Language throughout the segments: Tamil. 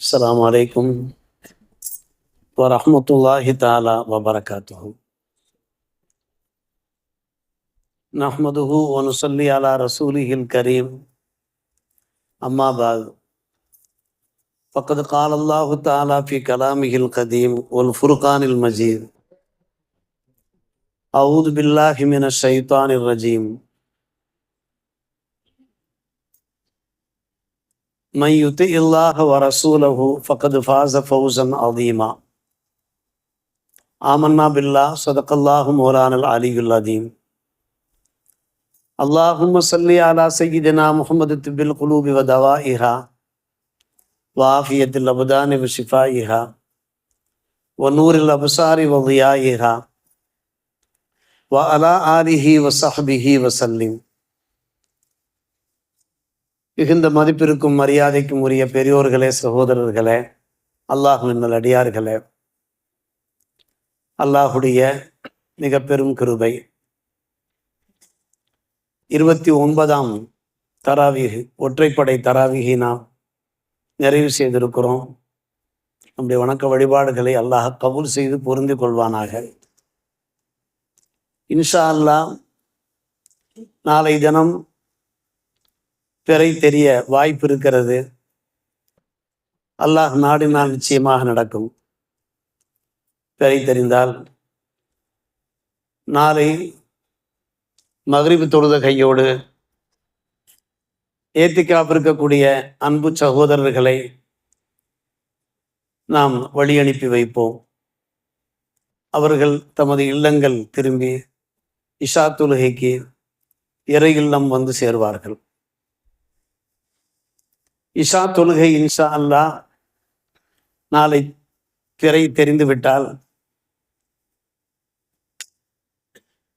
السلام عليكم ورحمة الله تعالى وبركاته. نحمده ونصلي على رسوله الكريم. أما بعد فقد قال الله تعالى في كلامه القديم والفرقان المجيد أعوذ بالله من الشيطان الرجيم. من يطع الله ورسوله فقد فاز فوزا عظيما. آمنا بالله صدق الله مولانا العلي العظيم. اللهم صل على سيدنا محمد طب القلوب ودوائها وعافية الأبدان وشفائها ونور الأبصار وضيائها وعلى آله وصحبه وسلم. மிகுந்த மதிப்பிற்கும் மரியாதைக்கும் உரிய பெரியோர்களே சகோதரர்களே அல்லாஹுவின் அடியார்களே அல்லாஹுடைய மிக பெரும் கிருபை. இருபத்தி ஒன்பதாம் தராவிகு ஒற்றைப்படை தராவிகை நாம் நிறைவு செய்திருக்கிறோம். நம்முடைய வணக்க வழிபாடுகளை அல்லாஹ் கபூல் செய்து பொருந்து கொள்வானாக. இன்ஷா அல்லாஹ் நாளை தினம் பிறை தெரிய வாய்ப்பு இருக்கிறது. அல்லாஹ் நாடினால் நிச்சயமாக நடக்கும். பிறை தெரிந்தால் நாளை மகிழ்வு தொழுத கையோடு ஏத்திக்காப்பு இருக்கக்கூடிய அன்பு சகோதரர்களை நாம் வழி அனுப்பி வைப்போம். அவர்கள் தமது இல்லங்கள் திரும்பி இஷா தொழுகைக்கு இறை இல்லம் வந்து சேர்வார்கள். இஷா தொழுகை இன்ஷா அல்லா நாளை திரை தெரிந்து விட்டால்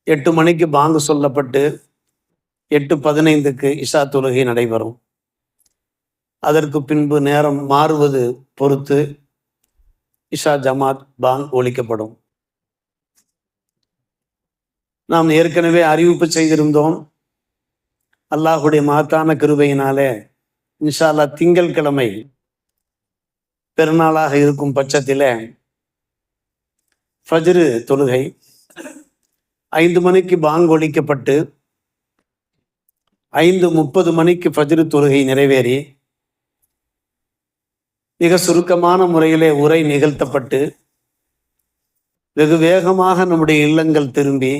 எட்டு மணிக்கு பாங்கு சொல்லப்பட்டு எட்டு பதினைந்துக்கு இஷா தொழுகை நடைபெறும். அதற்கு பின்பு நேரம் மாறுவது பொறுத்து இஷா ஜமாத் பாங் ஒழிக்கப்படும். நாம் ஏற்கனவே அறிவிப்பு செய்திருந்தோம். அல்லாஹுடைய மகத்தான கிருபையினாலே இன்ஷால்லா திங்கள் கிழமை பெருநாளாக இருக்கும் பட்சத்தில் ஃபஜ்ரு தொழுகை ஐந்து மணிக்கு பாங்கு ஒழிக்கப்பட்டு ஐந்து முப்பது மணிக்கு ஃபஜ்ரு தொழுகை நிறைவேறி மிக சுருக்கமான முறையிலே உரை நிகழ்த்தப்பட்டு வெகு வேகமாக நம்முடைய இல்லங்கள் திரும்பி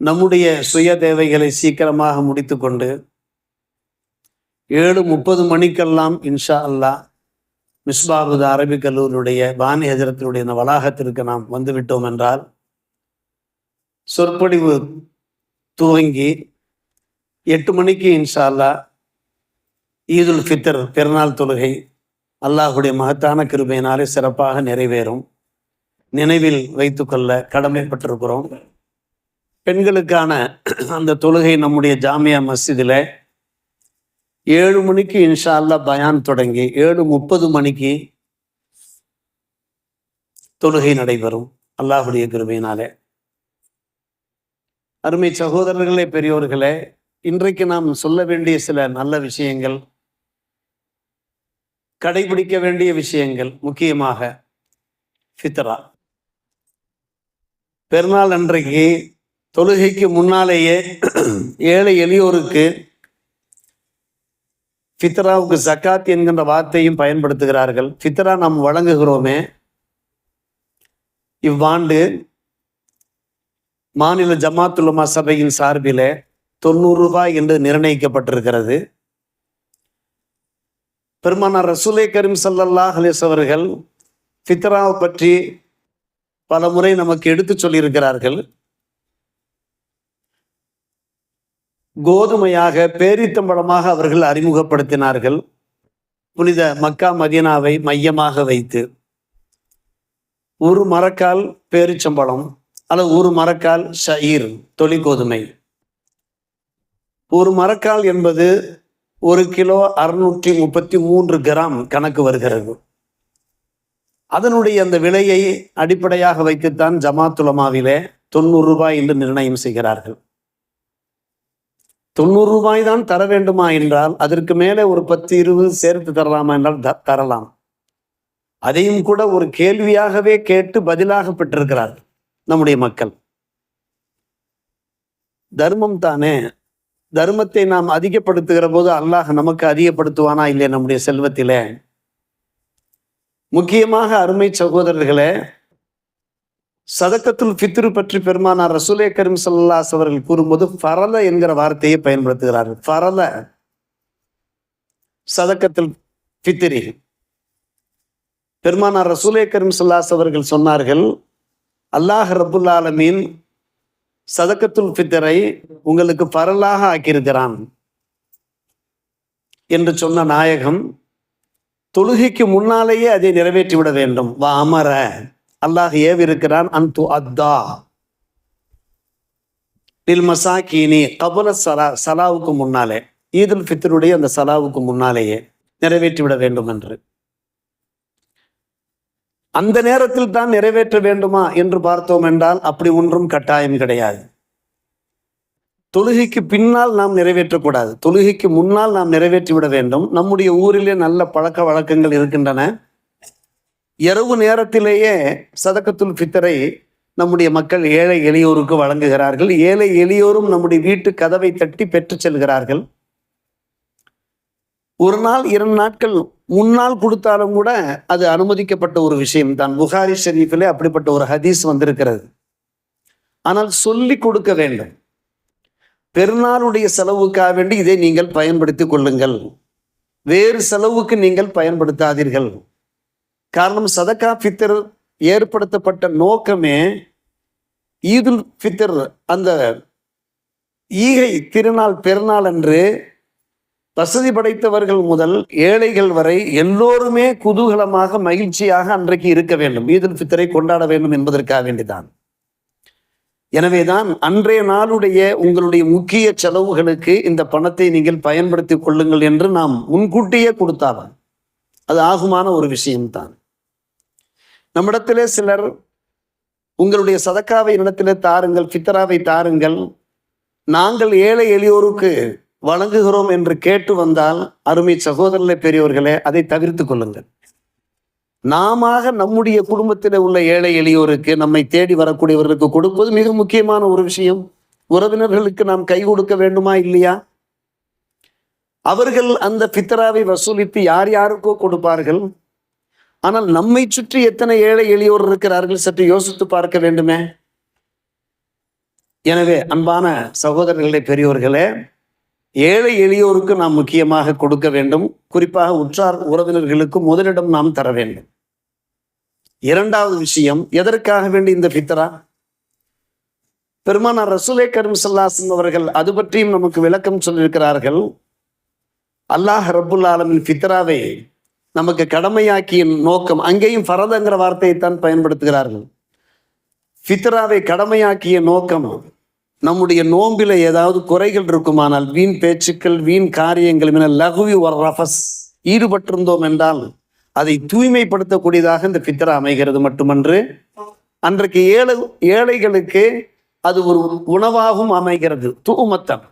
நம்முடைய சுய தேவைகளை சீக்கிரமாக முடித்து கொண்டு ஏழு முப்பது மணிக்கெல்லாம் இன்ஷா அல்லா மிஸ்பாபுத் அரபிக் கல்லூரியுடைய பானி ஹஜரத்தினுடைய இந்த வளாகத்திற்கு நாம் வந்துவிட்டோம் என்றால் சொற்பொழிவு துவங்கி எட்டு மணிக்கு இன்ஷா அல்லா ஈதுல் ஃபித்தர் பெருநாள் தொழுகை அல்லாஹுடைய மகத்தான கிருபையினாலே சிறப்பாக நிறைவேறும். நினைவில் வைத்துக்கொள்ள கடமைப்பட்டிருக்கிறோம். பெண்களுக்கான அந்த தொழுகை நம்முடைய ஜாமியா மஸ்ஜிதில் ஏழு மணிக்கு இன்ஷா அல்லா பயான் தொடங்கி ஏழு முப்பது மணிக்கு தொழுகை நடைபெறும் அல்லாஹுடைய கிருபையினாலே அருமை சகோதரர்களே பெரியோர்களே இன்றைக்கு நாம் சொல்ல வேண்டிய சில நல்ல விஷயங்கள் கடைபிடிக்க வேண்டிய விஷயங்கள் முக்கியமாக ஃபித்ரா பெருநாள் அன்றைக்கு தொழுகைக்கு முன்னாலேயே ஏழை எளியோருக்கு ஃபித்ராவுக்கு ஜக்காத் என்கின்ற வார்த்தையும் பயன்படுத்துகிறார்கள். ஃபித்ரா நாம் வழங்குகிறோமே. இவ்வாண்டு மாநில ஜமாத்துலமா சபையின் சார்பில் தொண்ணூறு ரூபாய் என்று நிர்ணயிக்கப்பட்டிருக்கிறது. பெருமானார் ரசூலே கரீம் சல்லல்லா ஹலேஸ் அவர்கள் ஃபித்ராவை பற்றி பல முறை நமக்கு எடுத்து சொல்லியிருக்கிறார்கள். கோதுமையாக பேரித்தம்பழமாக அவர்கள் அறிமுகப்படுத்தினார்கள். புனித மக்கா மதீனாவை மையமாக வைத்து ஒரு மரக்கால் பேரிச்சம்பழம் அல்லது ஒரு மரக்கால் ஷயீர் தொழிற்கோதுமை கோதுமை. ஒரு மரக்கால் என்பது ஒரு கிலோ அறுநூற்றி முப்பத்தி மூன்று கிராம் கணக்கு வருகிறது. அதனுடைய அந்த விலையை அடிப்படையாக வைத்துத்தான் ஜமாத்துலமாவிலே தொண்ணூறு ரூபாய் என்று நிர்ணயம் செய்கிறார்கள். தொண்ணூறு ரூபாய் தான் தர வேண்டுமா என்றால் அதற்கு மேலே ஒரு பத்து இருபது சேர்த்து தரலாமா என்றால் த- தரலாம். அதையும் கூட ஒரு கேள்வியாகவே கேட்டு பதிலாக பெற்றிருக்கிறார் நம்முடைய மக்கள். தர்மம் தானே? தர்மத்தை நாம் அதிகப்படுத்துகிற போது அல்லாஹ் நமக்கு அதிகப்படுத்துவானா இல்லையா நம்முடைய செல்வத்திலே? முக்கியமாக அருமை சகோதரர்களே சதக்கத்துல் ஃபித்ரு பற்றி பெருமானார் ரசூலே கரீம் சல்லாஸ் அவர்கள் கூறும்போது ஃபரல என்கிற வார்த்தையை பயன்படுத்துகிறார்கள். ஃபரல சதக்கத்தில் ஃபித்ரி. பெருமானார் ரசூலே கரீம் சல்லாஸ் அவர்கள் சொன்னார்கள் அல்லாஹ் ரபுல்லாலமீன் ஆலமீன் சதக்கத்துல் ஃபித்தரை உங்களுக்கு பரலாக ஆக்கியிருக்கிறான் என்று சொன்ன நாயகம் தொழுகைக்கு முன்னாலேயே அதை நிறைவேற்றி விட வேண்டும். வா அமர அல்லாஹ் ஏவிருக்கிறான் அன்து அத்தா. நில் மசாக்கீனி கபல சலா சலாவுக்கு முன்னாலே ஈதுல் ஃபித்தருடைய அந்த சலாவுக்கு முன்னாலேயே நிறைவேற்றி விட வேண்டும் என்று. அந்த நேரத்தில் தான் நிறைவேற்ற வேண்டுமா என்று பார்த்தோம் என்றால் அப்படி ஒன்றும் கட்டாயம் கிடையாது. தொழுகைக்கு பின்னால் நாம் நிறைவேற்றக்கூடாது. தொழுகைக்கு முன்னால் நாம் நிறைவேற்றி விட வேண்டும். நம்முடைய ஊரிலே நல்ல பழக்க வழக்கங்கள் இருக்கின்றன. இரவு நேரத்திலேயே சதக்கத்துல் ஃபித்தரை நம்முடைய மக்கள் ஏழை எளியோருக்கு வழங்குகிறார்கள். ஏழை எளியோரும் நம்முடைய வீட்டு கதவை தட்டி பெற்று செல்கிறார்கள். ஒரு நாள் இரண்டு நாட்கள் முன்னால் கொடுத்தாலும் கூட அது அனுமதிக்கப்பட்ட ஒரு விஷயம் தான் புகாரி ஷெரீஃபிலே அப்படிப்பட்ட ஒரு ஹதீஸ் வந்திருக்கிறது. ஆனால் சொல்லி கொடுக்க வேண்டும். பெருநாளுடைய செலவுக்காக வேண்டி இதை நீங்கள் பயன்படுத்திக் கொள்ளுங்கள். வேறு செலவுக்கு நீங்கள் பயன்படுத்தாதீர்கள். காரணம் சதக்கா ஃபித்தர் ஏற்படுத்தப்பட்ட நோக்கமே ஈதுல் ஃபித்தர் அந்த ஈகை திருநாள் பெருநாள் அன்று வசதி படைத்தவர்கள் முதல் ஏழைகள் வரை எல்லோருமே குதூகலமாக மகிழ்ச்சியாக அன்றைக்கு இருக்க வேண்டும். ஈதுல் ஃபித்தரை கொண்டாட வேண்டும் என்பதற்காக வேண்டிதான். எனவேதான் அன்றைய நாளுடைய உங்களுடைய முக்கிய செலவுகளுக்கு இந்த பணத்தை நீங்கள் பயன்படுத்திக் கொள்ளுங்கள் என்று நாம் முன்கூட்டியே கொடுத்தாவன் அது ஆகுமான ஒரு விஷயம்தான். நம்மிடத்திலே சிலர் உங்களுடைய சதக்காவை இடத்திலே தாருங்கள் ஃபித்தராவை தாருங்கள். நாங்கள் ஏழை எளியோருக்கு வழங்குகிறோம் என்று கேட்டு வந்தால் அருமை சகோதரர்களே பெரியோர்களே அதை தவிர்த்து கொள்ளுங்கள். நாம நம்முடைய குடும்பத்தில் உள்ள ஏழை எளியோருக்கு நம்மை தேடி வரக்கூடியவர்களுக்கு கொடுப்பது மிக முக்கியமான ஒரு விஷயம். உறவினர்களுக்கு நாம் கை கொடுக்க வேண்டுமா இல்லையா? அவர்கள் அந்த பித்தராவை வசூலித்து யார் யாருக்கோ கொடுப்பார்கள்? ஆனால் நம்மை சுற்றி எத்தனை ஏழை எளியோர் இருக்கிறார்கள் சற்று யோசித்து பார்க்க வேண்டுமே? எனவே அன்பான சகோதரர்களே பெரியோர்களே ஏழை எளியோருக்கு நாம் முக்கியமாக கொடுக்க வேண்டும். குறிப்பாக உற்றார் உறவினர்களுக்கு முதலிடம் நாம் தர வேண்டும். இரண்டாவது விஷயம் எதற்காக வேண்டி இந்த பித்தரா பெருமானார் ரசூலே கரும் சல்லாசன் அவர்கள் அது பற்றியும் நமக்கு விளக்கம் சொல்லியிருக்கிறார்கள். அல்லாஹ் ரபுல் ஆலமின் பித்தராவை நமக்கு கடமையாக்கிய நோக்கம் அங்கேயும் ஃபரதங்கிற வார்த்தையை தான் பயன்படுத்துகிறார்கள். ஃபித்ராவை கடமையாக்கிய நோக்கம் நம்முடைய நோம்பில் ஏதாவது குறைகள் இருக்குமானால் வீண் பேச்சுக்கள் வீண் காரியங்கள் என லகுவி ஒரு ரஃபஸ் ஈடுபட்டிருந்தோம் என்றால் அதை தூய்மைப்படுத்தக்கூடியதாக இந்த ஃபித்ரா அமைகிறது மட்டுமன்று. அன்றைக்கு ஏழை ஏழைகளுக்கு அது ஒரு உணவாகவும் அமைகிறது. தூமத்தன்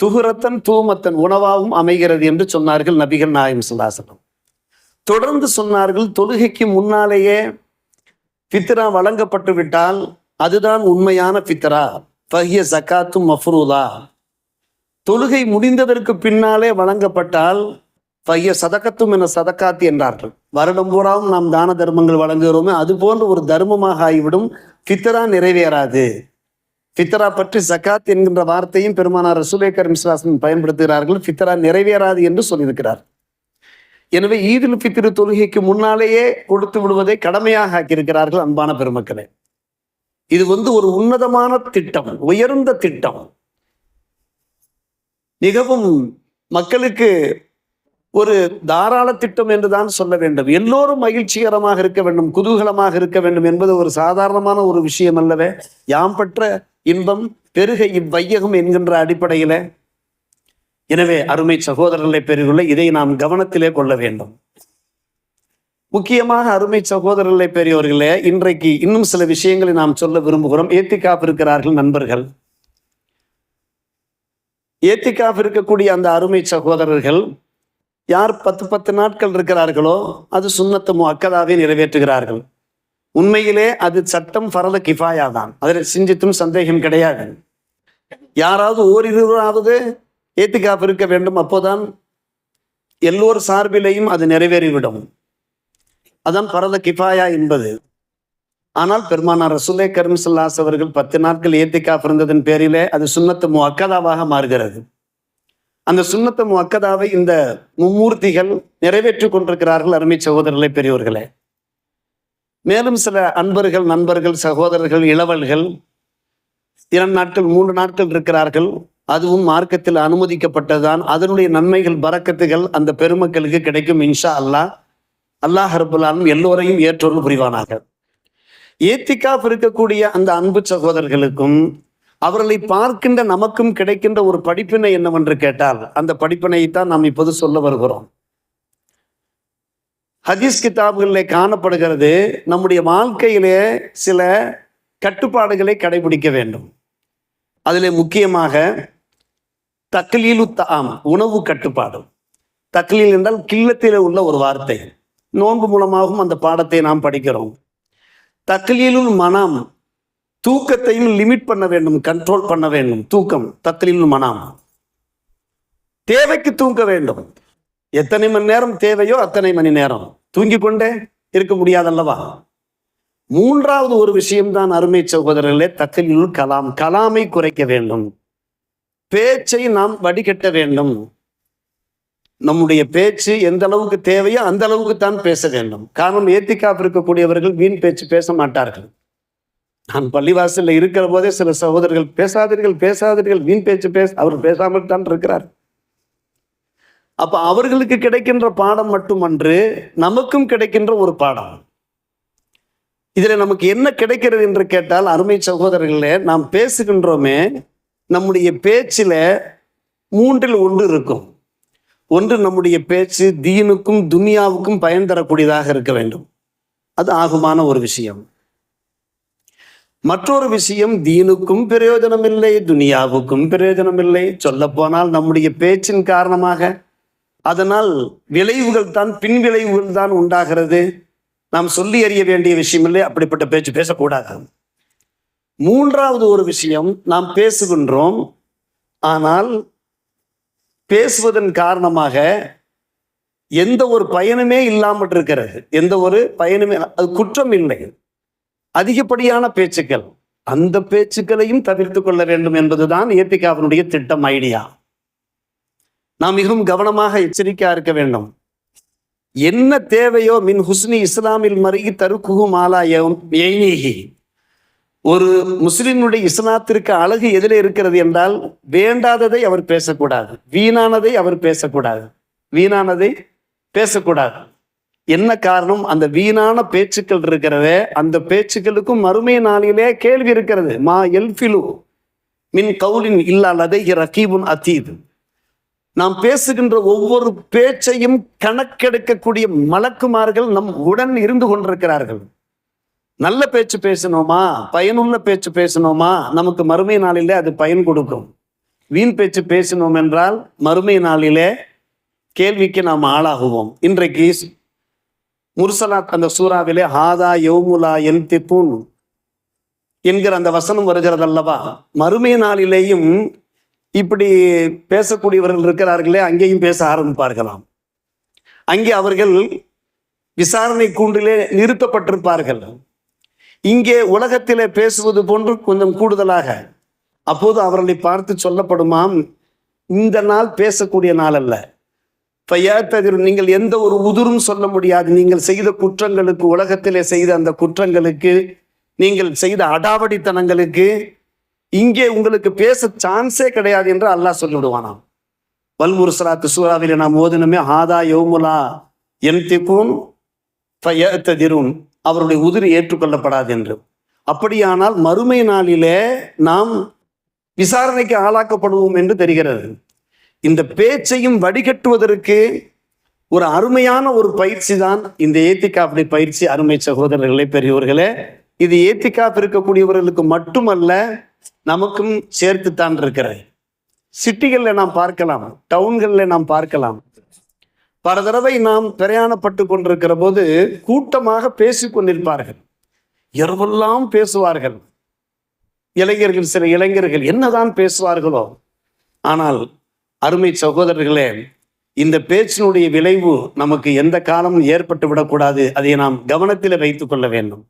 துகுரத்தன் தூமத்தன் உணவாகவும் அமைகிறது என்று சொன்னார்கள் நபிகள் நாயம் சுல்லாசனம் தொடர்ந்து சொன்னார்கள் தொழுகைக்கு முன்னாலேயே ஃபித்ரா வழங்கப்பட்டு விட்டால் அதுதான் உண்மையான ஃபித்ரா. ஃபஹிய ஜக்காத்தும் மஃப்ரூதா தொழுகை முடிந்ததற்கு பின்னாலே வழங்கப்பட்டால் பைய சதக்கத்தும் என சதக்காத்து என்றார்கள். வருடம் பூராவும் நாம் தான தர்மங்கள் வழங்குகிறோமே அது போன்ற ஒரு தர்மமாக ஆகிவிடும். ஃபித்ரா நிறைவேறாது. ஃபித்ரா பற்றி ஜக்காத் என்கின்ற வார்த்தையும் பெருமானார் ரசூலே கரீம் பயன்படுத்துகிறார்கள். ஃபித்ரா நிறைவேறாது என்று சொல்லியிருக்கிறார். எனவே ஈதுல் பித்திரு தொழுகைக்கு முன்னாலேயே கொடுத்து விடுவதை கடமையாக ஆக்கியிருக்கிறார்கள் அன்பான பெருமக்களே. இது வந்து ஒரு உன்னதமான திட்டம் உயர்ந்த திட்டம். மிகவும் மக்களுக்கு ஒரு தாராள திட்டம் என்றுதான் சொல்ல வேண்டும். எல்லோரும் மகிழ்ச்சிகரமாக இருக்க வேண்டும் குதூகலமாக இருக்க வேண்டும் என்பது ஒரு சாதாரணமான ஒரு விஷயம் அல்லவே. யாம் பெற்ற இன்பம் பெருக இவ்வையகம் என்கின்ற அடிப்படையில எனவே அருமை சகோதரர்களை பெருகுள்ள இதை நாம் கவனத்திலே கொள்ள வேண்டும். முக்கியமாக அருமை சகோதரர்களை பெரியவர்களே இன்றைக்கு இன்னும் சில விஷயங்களை நாம் சொல்ல விரும்புகிறோம். ஏத்திக்காப்பு இருக்கிறார்கள் நண்பர்கள். ஏத்திக்காப் இருக்கக்கூடிய அந்த அருமை சகோதரர்கள் யார் பத்து பத்து நாட்கள் இருக்கிறார்களோ அது சுண்ணத்தமோ அக்கதாவே நிறைவேற்றுகிறார்கள். உண்மையிலே அது சட்டம் பரத கிஃபாயா தான் அதில் சிந்தித்தும் சந்தேகம் கிடையாது. யாராவது ஓரிருவராவது ஏத்திக்காப் இருக்க வேண்டும். அப்போதான் எல்லோர் சார்பிலையும் அது நிறைவேறிவிடும். அதான் பரத கிஃபாயா என்பது. ஆனால் பெருமானார் ரசுலே கர்மசல்லாஸ் அவர்கள் பத்து நாட்கள் ஏத்திக்காப் இருந்ததன் பேரிலே அது சுண்ணத்து முஅக்கதாவாக மாறுகிறது. அந்த சுண்ணத்து முஅக்கதாவை இந்த மும்மூர்த்திகள் நிறைவேற்றி கொண்டிருக்கிறார்கள் அருமை சகோதரர்களே பெரியோர்களே. மேலும் சில அன்பர்கள் நண்பர்கள் சகோதரர்கள் இளவல்கள் இரண்டு நாட்கள் மூன்று நாட்கள் இருக்கிறார்கள். அதுவும் மார்க்கத்தில் அனுமதிக்கப்பட்டதுதான். அதனுடைய நன்மைகள் பறக்கத்துகள் அந்த பெருமக்களுக்கு கிடைக்கும் இன்ஷா அல்லாஹ் அல்லாஹ் ரபுல்லாலும் எல்லோரையும் ஏற்றொரு புரிவானாக. ஏத்திக்காப் இருக்கக்கூடிய அந்த அன்பு சகோதரர்களுக்கும் அவர்களை பார்க்கின்ற நமக்கும் கிடைக்கின்ற ஒரு படிப்பினை என்னவென்று கேட்டால் அந்த படிப்பினையைத்தான் நாம் இப்போது சொல்ல வருகிறோம். ஹதீஸ் கிதாபுகளிலே காணப்படுகிறது நம்முடைய வாழ்க்கையிலே சில கட்டுப்பாடுகளை கடைபிடிக்க வேண்டும். அதில் முக்கியமாக தக்லீலு தாம் உணவு கட்டுப்பாடு. தக்லீல் என்றால் கில்லத்தில் உள்ள ஒரு வார்த்தை. நோன்பு மூலமாகவும் அந்த பாடத்தை நாம் படிக்கிறோம். தக்லீலுல் மனம் தூக்கத்தையும் லிமிட் பண்ண வேண்டும் கண்ட்ரோல் பண்ண வேண்டும். தூக்கம் தக்லீலுல் மனம். தேவைக்கு தூங்க வேண்டும். எத்தனை மணி நேரம் தேவையோ அத்தனை மணி நேரம். தூங்கி கொண்டே இருக்க முடியாதல்லவா? மூன்றாவது ஒரு விஷயம்தான் அருமை சகோதரர்களே தக்கலில் கலாம். கலாமை குறைக்க வேண்டும். பேச்சை நாம் வடிகட்ட வேண்டும். நம்முடைய பேச்சு எந்த அளவுக்கு தேவையோ அந்த அளவுக்கு தான் பேச வேண்டும். காரணம் ஏத்திக்காப் இருக்கக்கூடியவர்கள் வீண் பேச்சு பேச மாட்டார்கள். நான் பள்ளிவாசல்ல இருக்கிற போதே சில சகோதரர்கள் பேசாதீர்கள் பேசாதீர்கள் வீண் பேச்சு பேச அவர் பேசாமல் தான் இருக்கிறார். அப்ப அவர்களுக்கு கிடைக்கின்ற பாடம் மட்டுமன்று நமக்கும் கிடைக்கின்ற ஒரு பாடம். இதில் நமக்கு என்ன கிடைக்கிறது என்று கேட்டால் அருமை சகோதரர்களே நாம் பேசுகின்றோமே நம்முடைய பேச்சில் மூன்றில் ஒன்று இருக்கும். ஒன்று நம்முடைய பேச்சு தீனுக்கும் துனியாவுக்கும் பயன் தரக்கூடியதாக இருக்க வேண்டும். அது ஆகுமான ஒரு விஷயம். மற்றொரு விஷயம் தீனுக்கும் பிரயோஜனம் இல்லை துனியாவுக்கும் பிரயோஜனம் இல்லை. சொல்ல போனால் நம்முடைய பேச்சின் காரணமாக அதனால் விளைவுகள் தான் பின் விளைவுகள் தான் உண்டாகிறது. நாம் சொல்லி அறிய வேண்டிய விஷயம் இல்லை. அப்படிப்பட்ட பேச்சு பேசக்கூடாது. மூன்றாவது ஒரு விஷயம் நாம் பேசுகின்றோம். ஆனால் பேசுவதன் காரணமாக எந்த ஒரு பயனுமே இல்லாமல் இருக்கிறது. எந்த ஒரு பயனுமே அது குற்றம் இல்லை. அதிகப்படியான பேச்சுக்கள் அந்த பேச்சுக்களையும் தவிர்த்து கொள்ள வேண்டும் என்பதுதான் ஏபிகாவினுடைய திட்டம் ஐடியா. நாம் மிகவும் கவனமாக எச்சரிக்கையா இருக்க வேண்டும். என்ன தேவையோ மின் ஹுஸ்னி இஸ்லாமில் மருகி தருக்குகு மாலா எய்னீகி ஒரு முஸ்லிமுடைய இஸ்லாத்திற்கு அழகு எதில் இருக்கிறது என்றால் வேண்டாததை அவர் பேசக்கூடாது. வீணானதை அவர் பேசக்கூடாது. வீணானதை பேசக்கூடாது. என்ன காரணம்? அந்த வீணான பேச்சுக்கள் இருக்கிறது அந்த பேச்சுக்களுக்கும் மறுமை நாளிலே கேள்வி இருக்கிறது. மா எல்பிலு மின் கவுலின் இல்லாததை ரகீபுன் அத்தீது நாம் பேசுகின்ற ஒவ்வொரு பேச்சையும் கணக்கெடுக்கக்கூடிய மலக்குமார்கள் நம் உடன் இருந்து கொண்டிருக்கிறார்கள். நல்ல பேச்சு பேசணுமா? பயனுள்ள பேச்சு பேசணுமா? நமக்கு மறுமை நாளிலே அது பயன் கொடுக்கும். வீண் பேச்சு பேசினோம் என்றால் மறுமை நாளிலே கேள்விக்கு நாம் ஆளாகுவோம். இன்றைக்கு முர்சலாத் அந்த சூறாவிலே ஹாதா யோமுலா என் திப்புன் என்கிற அந்த வசனம் வருகிறது அல்லவா மறுமை நாளிலேயும் இப்படி பேசக்கூடியவர்கள் இருக்கிறார்களே அங்கேயும் பேச ஆரம்பிப்பார்களாம். அங்கே அவர்கள் விசாரணை கூண்டிலே நிறுத்தப்பட்டிருப்பார்கள். இங்கே உலகத்திலே பேசுவது போன்று கொஞ்சம் கூடுதலாக. அப்போது அவர்களை பார்த்து சொல்லப்படுமாம் இந்த நாள் பேசக்கூடிய நாள் அல்ல. பையாத்ததிர் நீங்கள் எந்த ஒரு உதிரும் சொல்ல முடியாது. நீங்கள் செய்த குற்றங்களுக்கு உலகத்திலே செய்த அந்த குற்றங்களுக்கு நீங்கள் செய்த அடாவடித்தனங்களுக்கு இங்கே உங்களுக்கு பேச சான்ஸே கிடையாது என்று அல்லாஹ் சொல்லிவிடுவானாம். வல்முருசலாத்து சூறாவில் நாம் ஓதினமே ஆதா யோமுலா என் திக்கும் ஃபயத்ததிருன். அவருடைய உதிரி ஏற்றுக்கொள்ளப்படாது என்று. அப்படியானால் மறுமை நாளிலே நாம் விசாரணைக்கு ஆளாக்கப்படுவோம் என்று தெரிகிறது. இந்த பேச்சையும் வடிகட்டுவதற்கு ஒரு அருமையான ஒரு பயிற்சி தான் இந்த ஏத்திகாப்புடைய பயிற்சி. அருமை சகோதரர்களே பெரியவர்களே இது ஏத்திகாப் இருக்கக்கூடியவர்களுக்கு மட்டுமல்ல நமக்கும் சேர்த்துத்தான் இருக்கிறது. சிட்டிகளில் நாம் பார்க்கலாம் டவுன்களில் நாம் பார்க்கலாம். பல தடவை நாம் பிரயாணப்பட்டு கொண்டிருக்கிற போது கூட்டமாக பேசிக்கொண்டிருப்பார்கள் இரவெல்லாம் பேசுவார்கள்? இளைஞர்கள் சில இளைஞர்கள் என்னதான் பேசுவார்களோ. ஆனால் அருமை சகோதரர்களே இந்த பேச்சினுடைய விளைவு நமக்கு எந்த காலமும் ஏற்பட்டு விடக்கூடாது. அதை நாம் கவனத்தில் வைத்துக் கொள்ள வேண்டும்.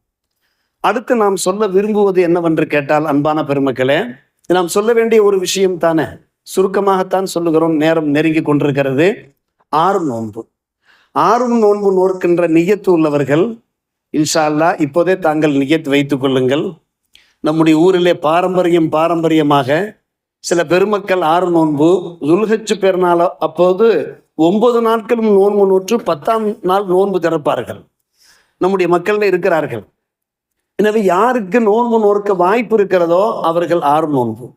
அடுத்து நாம் சொல்ல விரும்புவது என்னவென்று கேட்டால் அன்பான பெருமக்களே நாம் சொல்ல வேண்டிய ஒரு விஷயம் தானே. சுருக்கமாகத்தான் சொல்லுகிறோம். நேரம் நெருங்கி கொண்டிருக்கிறது. ஆறு நோன்பு. ஆறும் நோன்பு நோக்கின்ற நியத்து உள்ளவர்கள் இன்ஷா இப்போதே தாங்கள் நியத் வைத்துக் கொள்ளுங்கள். நம்முடைய ஊரிலே பாரம்பரியம் பாரம்பரியமாக சில பெருமக்கள் ஆறு நோன்பு துல்ஹச்சு பெருநாள் அப்போது ஒன்பது நாட்களும் நோன்பு நூற்று பத்தாம் நாள் நோன்பு திறப்பார்கள். நம்முடைய மக்கள்ல இருக்கிறார்கள். எனவே யாருக்கு நோன்பு நோக்க வாய்ப்பு இருக்கிறதோ அவர்கள் ஆறு நோன்பு.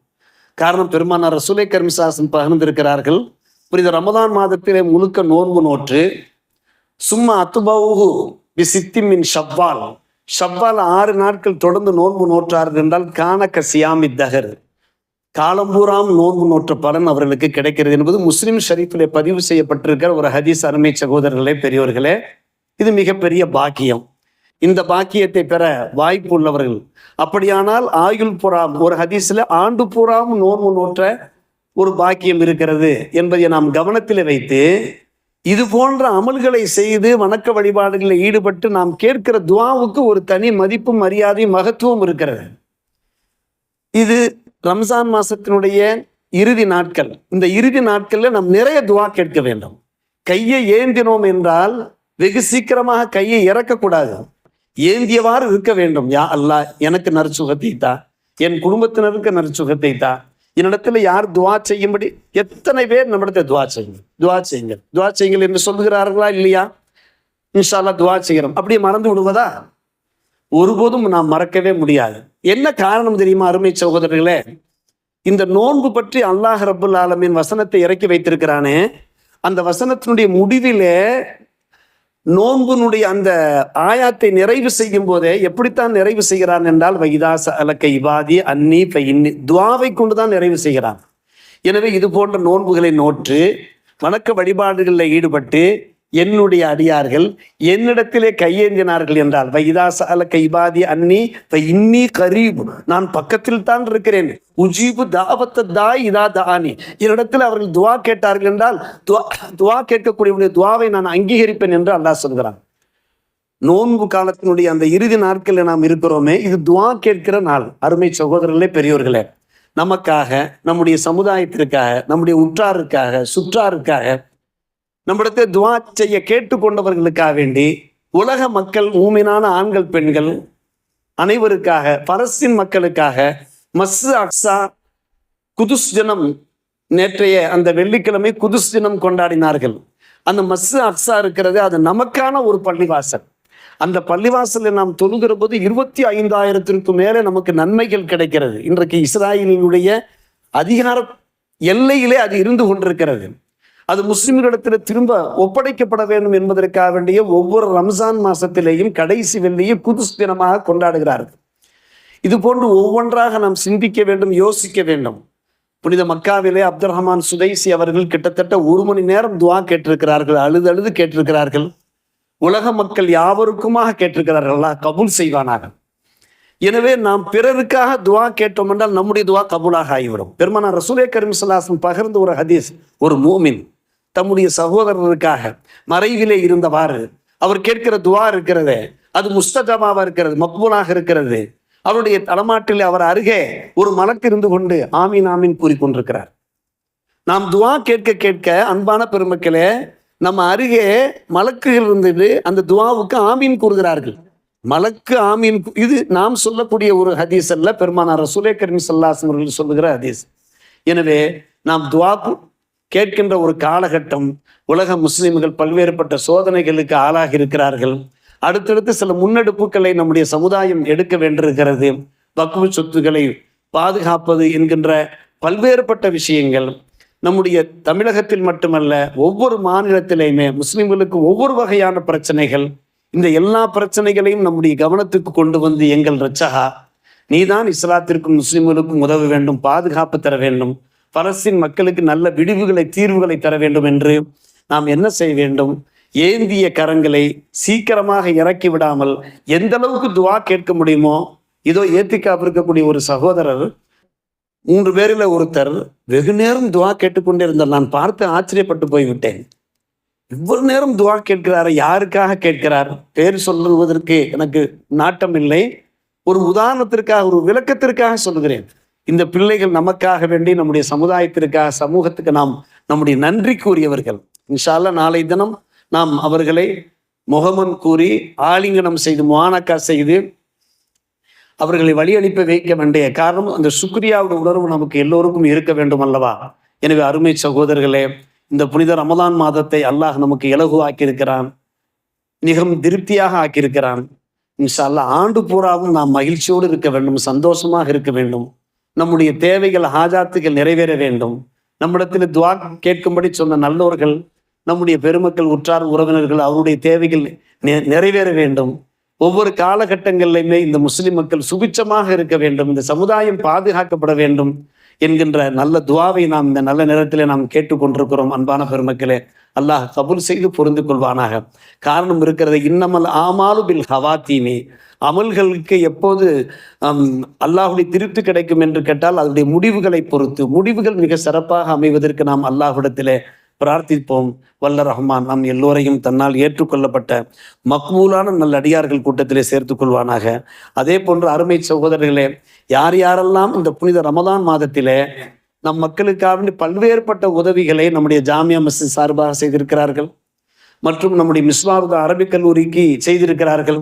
காரணம் பெருமானார் ரசூலை கர்மிசாசன் பகிர்ந்திருக்கிறார்கள். புனித ரமதான் மாதத்திலே முழுக்க நோன்பு நோற்று சும்மா அத்துபவுகு பி சித்திமின் ஷவ்வால். ஷவ்வால் ஆறு நாட்கள் தொடர்ந்து நோன்பு நோற்றார்கள் என்றால் காணக்க சியாமி தகர் காலம்பூராம் நோன்பு நோற்ற பலன் அவர்களுக்கு கிடைக்கிறது என்பது முஸ்லிம் ஷரீஃபிலே பதிவு செய்யப்பட்டிருக்கிற ஒரு ஹதீஸ் அருமை சகோதரர்களே பெரியோர்களே. இது மிகப்பெரிய பாக்கியம். இந்த பாக்கியத்தை பெற வாய்ப்பு உள்ளவர்கள். அப்படியானால் ஆயுள் புறாம் ஒரு ஹதீஸ்ல ஆண்டு புறாம் நோன்பு நோற்ற ஒரு பாக்கியம் இருக்கிறது என்பதை நாம் கவனத்தில் வைத்து இது போன்ற அமல்களை செய்து வணக்க வழிபாடுகளில் ஈடுபட்டு நாம் கேட்கிற துவாவுக்கு ஒரு தனி மதிப்பும் மரியாதையும் மகத்துவம் இருக்கிறது. இது ரம்ஜான் மாசத்தினுடைய இறுதி நாட்கள். இந்த இறுதி நாட்களில் நாம் நிறைய துவா கேட்க வேண்டும். கையை ஏந்தினோம் என்றால் வெகு சீக்கிரமாக கையை இறக்கக்கூடாது. ஏந்தியவாறு இருக்க வேண்டும். யா அல்லா எனக்கு நற்சுகத்தை தா என் குடும்பத்தினருக்கு நற்சுகத்தை தா என்னிடத்துல யார் துவா செய்யும்படி எத்தனை பேர் நம்மிடத்தை துவா செய்யுங்க துவா செய்யுங்க துவா செய்யுங்கள் என்று சொல்லுகிறார்களா இல்லையா? இன்ஷால்லா துவா செய்கிறோம். அப்படியே மறந்து விடுவதா? ஒருபோதும் நாம் மறக்கவே முடியாது. என்ன காரணம் தெரியுமா அருமை சகோதரர்களே? இந்த நோன்பு பற்றி அல்லாஹ் ரபுல் ஆலமின் வசனத்தை இறக்கி வைத்திருக்கிறானே. அந்த வசனத்தினுடைய முடிவிலே நோன்புனுடைய அந்த ஆயாத்தை நிறைவு செய்யும் போதே எப்படித்தான் நிறைவு செய்கிறான் என்றால் வைதாச அலக்க இவாதி அன்னி இன்னி துவாவை கொண்டுதான் நிறைவு செய்கிறான். எனவே இது போன்ற நோன்புகளை நோற்று வணக்க வழிபாடுகளில் ஈடுபட்டு என்னுடைய அடியார்கள் என்னிடத்திலே கையேந்தினார்கள் என்றால் வைதாசால கைபாதி அன்னி இன்னி கரீப். நான் பக்கத்தில் தான் இருக்கிறேன். உஜீபு தாவத்த தாய் இதா தானி. என்னிடத்தில் அவர்கள் துவா கேட்டார்கள் என்றால் துவா துவா கேட்கக்கூடிய துவாவை நான் அங்கீகரிப்பேன் என்று அல்லாஹ் சொல்கிறான். நோன்பு காலத்தினுடைய அந்த இறுதி நாட்களில் நாம் இருக்கிறோமே இது துவா கேட்கிற நாள். அருமை சகோதரர்களே பெரியோர்களே நமக்காக நம்முடைய சமுதாயத்திற்காக நம்முடைய உற்றாருக்காக சுற்றாருக்காக நம்மிடத்தை துவா செய்ய கேட்டுக்கொண்டவர்களுக்காக வேண்டி உலக மக்கள் ஊமினான ஆண்கள் பெண்கள் அனைவருக்காக பரஸ்தீன் மக்களுக்காக மஸ்ஸு அக்ஸா குதுஸ் தினம் நேற்றைய அந்த வெள்ளிக்கிழமை குதுஸ் தினம் கொண்டாடினார்கள். அந்த மஸ்ஸு அக்ஸா இருக்கிறது அது நமக்கான ஒரு பள்ளிவாசல். அந்த பள்ளிவாசலை நாம் தொழுகிற போது இருபத்தி ஐந்தாயிரத்திற்கும் மேலே நமக்கு நன்மைகள் கிடைக்கிறது. இன்றைக்கு இஸ்ராயலினுடைய அதிகார எல்லையிலே அது இருந்து கொண்டிருக்கிறது. அது முஸ்லிம்களிடத்தில் திரும்ப ஒப்படைக்கப்பட வேண்டும் என்பதற்காக வேண்டிய ஒவ்வொரு ரம்ஜான் மாசத்திலேயும் கடைசி வெள்ளியை குதுஸ் தினமாக கொண்டாடுகிறார்கள். இது போன்று ஒவ்வொன்றாக நாம் சிந்திக்க வேண்டும் யோசிக்க வேண்டும். புனித மக்காவிலே அப்துல் ரஹ்மான் சுதைசி அவர்கள் கிட்டத்தட்ட ஒரு மணி நேரம் துவா கேட்டிருக்கிறார்கள் அழுது அழுது கேட்டிருக்கிறார்கள். உலக மக்கள் யாவருக்குமாக கேட்டிருக்கிறார்கள் கபூல் செய்வானாக. எனவே நாம் பிறருக்காக துவா கேட்டோம் என்றால் நம்முடைய துவா கபூலாக ஆகிவிடும். பெருமானார் ரசூலே கரீம் சலாசன் பகிர்ந்து ஒரு ஹதீஸ் ஒரு மூமின். தம்முடைய சகோதரருக்காக மறைவிலே இருந்தவாறு அவர் கேட்கிற துவா இருக்கிறது அது முஸ்தஜமாவா இருக்கிறது மக்பூலாக இருக்கிறது. அவருடைய தலைமாட்டில் அவர் அருகே ஒரு மலக்கு இருந்து கொண்டு ஆமீன் ஆமீன் கூறிக்கொண்டிருக்கிறார் நாம் துவா கேட்க கேட்க அன்பான பெருமக்களே நம்ம அருகே மலக்குகள் இருந்தது அந்த துவாவுக்கு ஆமீன் கூறுகிறார்கள். மலக்கு ஆமீன் இது நாம் சொல்லக்கூடிய ஒரு ஹதீஸ் அல்ல பெருமானார் ரசூலே கரீம் சல்லாசம் அவர்கள் சொல்லுகிற ஹதீஸ். எனவே நாம் துவா கேட்கின்ற ஒரு காலகட்டம் உலக முஸ்லிம்கள் பல்வேறுபட்ட சோதனைகளுக்கு ஆளாகி இருக்கிறார்கள் அடுத்தடுத்து சில முன்னெடுப்புகளை நம்முடைய சமுதாயம் எடுக்க வேண்டியிருக்கிறது. பக்குவ சொத்துக்களை பாதுகாப்பது என்கின்ற பல்வேறுபட்ட விஷயங்கள். நம்முடைய தமிழகத்தில் மட்டுமல்ல ஒவ்வொரு மாநிலத்திலையுமே முஸ்லிம்களுக்கு ஒவ்வொரு வகையான பிரச்சனைகள். இந்த எல்லா பிரச்சனைகளையும் நம்முடைய கவனத்துக்கு கொண்டு வந்து எங்கள் ரச்சகா நீதான் இஸ்லாத்திற்கும் முஸ்லிம்களுக்கும் உதவ வேண்டும் பாதுகாப்பு தர வேண்டும். பரசின் மக்களுக்கு நல்ல விடிவுகளை தீர்வுகளை தர வேண்டும் என்று நாம் என்ன செய்ய வேண்டும்? ஏந்திய கரங்களை சீக்கிரமாக இறக்கி விடாமல் எந்த அளவுக்கு துவா கேட்க முடியுமோ இதோ ஏத்திக்காப்பு இருக்கக்கூடிய ஒரு சகோதரர் மூன்று பேரில் ஒருத்தர் வெகு நேரம் துவா கேட்டுக்கொண்டே இருந்தார். நான் பார்த்து ஆச்சரியப்பட்டு போய்விட்டேன். இவ்வளவு நேரம் துவா கேட்கிறார் யாருக்காக கேட்கிறார்? பேர் சொல்லுவதற்கு எனக்கு நாட்டம் இல்லை ஒரு உதாரணத்திற்காக ஒரு விளக்கத்திற்காக சொல்லுகிறேன். இந்த பிள்ளைகள் நமக்காக வேண்டி நம்முடைய சமுதாயத்திற்காக சமூகத்துக்கு நாம் நம்முடைய நன்றி கூறியவர்கள். இன்ஷால்ல நாளை தினம் நாம் அவர்களை முகமன் கூறி ஆலிங்கனம் செய்து முவானக்கா செய்து அவர்களை வழி அனுப்ப வைக்க வேண்டிய காரணம் அந்த சுக்ரியாவோட உணர்வு நமக்கு எல்லோருக்கும் இருக்க வேண்டும் அல்லவா? எனவே அருமை சகோதரர்களே இந்த புனித ரமதான் மாதத்தை அல்லாஹ் நமக்கு இலகுவாக்கி இருக்கிறான் மிகவும் திருப்தியாக ஆக்கியிருக்கிறான். இன்ஷா ஆண்டு பூராவும் நாம் மகிழ்ச்சியோடு இருக்க வேண்டும் சந்தோஷமாக இருக்க வேண்டும். நம்முடைய தேவைகள் ஆஜாத்துகள் நிறைவேற வேண்டும். நம்மிடத்தில் துவா கேட்கும்படி சொன்ன நல்லோர்கள் நம்முடைய பெருமக்கள் உற்றார் உறவினர்கள் அவருடைய தேவைகள் நெ- நிறைவேற வேண்டும். ஒவ்வொரு காலகட்டங்களிலுமே இந்த முஸ்லிம் மக்கள் சுபிச்சமாக இருக்க வேண்டும். இந்த சமுதாயம் பாதுகாக்கப்பட வேண்டும். என்கின்ற நல்ல துவாவை நாம் இந்த நல்ல நேரத்திலே நாம் கேட்டுக்கொண்டிருக்கிறோம் அன்பான பெருமக்களே. அல்லாஹ் கபூல் செய்து பொருந்து கொள்வானாக காரணம் இருக்கிறது இன்னமல் ஆமாலு பில் ஹவாத்தீமே அமல்களுக்கு எப்போது அல்லாஹுடைய திருப்தி கிடைக்கும் என்று கேட்டால் அதனுடைய முடிவுகளை பொறுத்து முடிவுகள் மிக சிறப்பாக அமைவதற்கு நாம் அல்லாஹ்விடத்திலே பிரார்த்திப்போம். வல்ல ரஹ்மான் நம் எல்லோரையும் தன்னால் ஏற்றுக்கொள்ளப்பட்ட மக்மூலான நல்ல அடியார்கள் கூட்டத்திலே சேர்த்து கொள்வானாக. அதே போன்று அருமை சகோதரர்களே யார் யாரெல்லாம் இந்த புனித ரமதான் மாதத்திலே நம் மக்களுக்காக பல்வேறுபட்ட உதவிகளை நம்முடைய ஜாமியா மஸ்ஜித் சார்பாக செய்திருக்கிறார்கள் மற்றும் நம்முடைய மிஸ்வாவுதா அரபிக் கல்லூரிக்கு செய்திருக்கிறார்கள்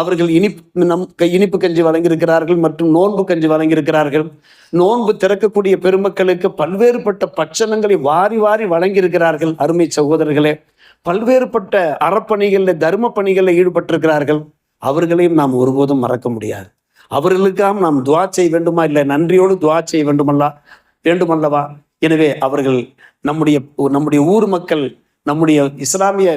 அவர்கள் இனிப்பு நம் இனிப்பு கஞ்சி வழங்கியிருக்கிறார்கள் மற்றும் நோன்பு கஞ்சி வழங்கியிருக்கிறார்கள். நோன்பு திறக்கக்கூடிய பெருமக்களுக்கு பல்வேறுபட்ட பட்சணங்களை வாரி வாரி வழங்கியிருக்கிறார்கள். அருமை சகோதரர்களே பல்வேறுபட்ட அறப்பணிகளில் தர்ம பணிகளில் ஈடுபட்டிருக்கிறார்கள். அவர்களையும் நாம் ஒருபோதும் மறக்க முடியாது. அவர்களுக்காக நாம் துவா செய்ய வேண்டுமா? இல்லை நன்றியோடு துவா செய்ய வேண்டுமல்லா? வேண்டுமல்லவா? எனவே அவர்கள் நம்முடைய நம்முடைய ஊர் மக்கள் நம்முடைய இஸ்லாமிய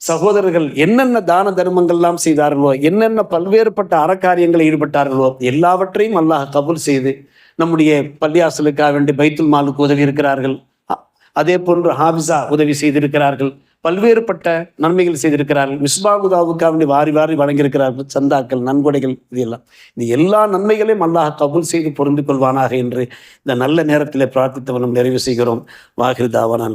சகோதரர்கள் என்னென்ன தான தர்மங்கள்லாம் செய்தார்களோ என்னென்ன பல்வேறுபட்ட அறக்காரியங்களில் ஈடுபட்டார்களோ எல்லாவற்றையும் அல்லாஹ் கபூல் செய்து நம்முடைய பள்ளியாசலுக்காக வேண்டி பைத்துல் மாலுக்கு உதவி இருக்கிறார்கள். அ- அதே போன்று ஹாபிசா உதவி செய்திருக்கிறார்கள். பல்வேறுபட்ட நன்மைகள் செய்திருக்கிறார்கள். மிஸ்பாகுதாவுக்காக வேண்டி வாரி வாரி வழங்கியிருக்கிறார்கள். சந்தாக்கள் நன்கொடைகள் இது எல்லாம் இந்த எல்லா நன்மைகளையும் அல்லாஹ் கபூல் செய்து பொருந்து கொள்வானாக என்று இந்த நல்ல நேரத்தில் பிரார்த்தித்தவனும் நிறைவு செய்கிறோம். வாகிருதாவான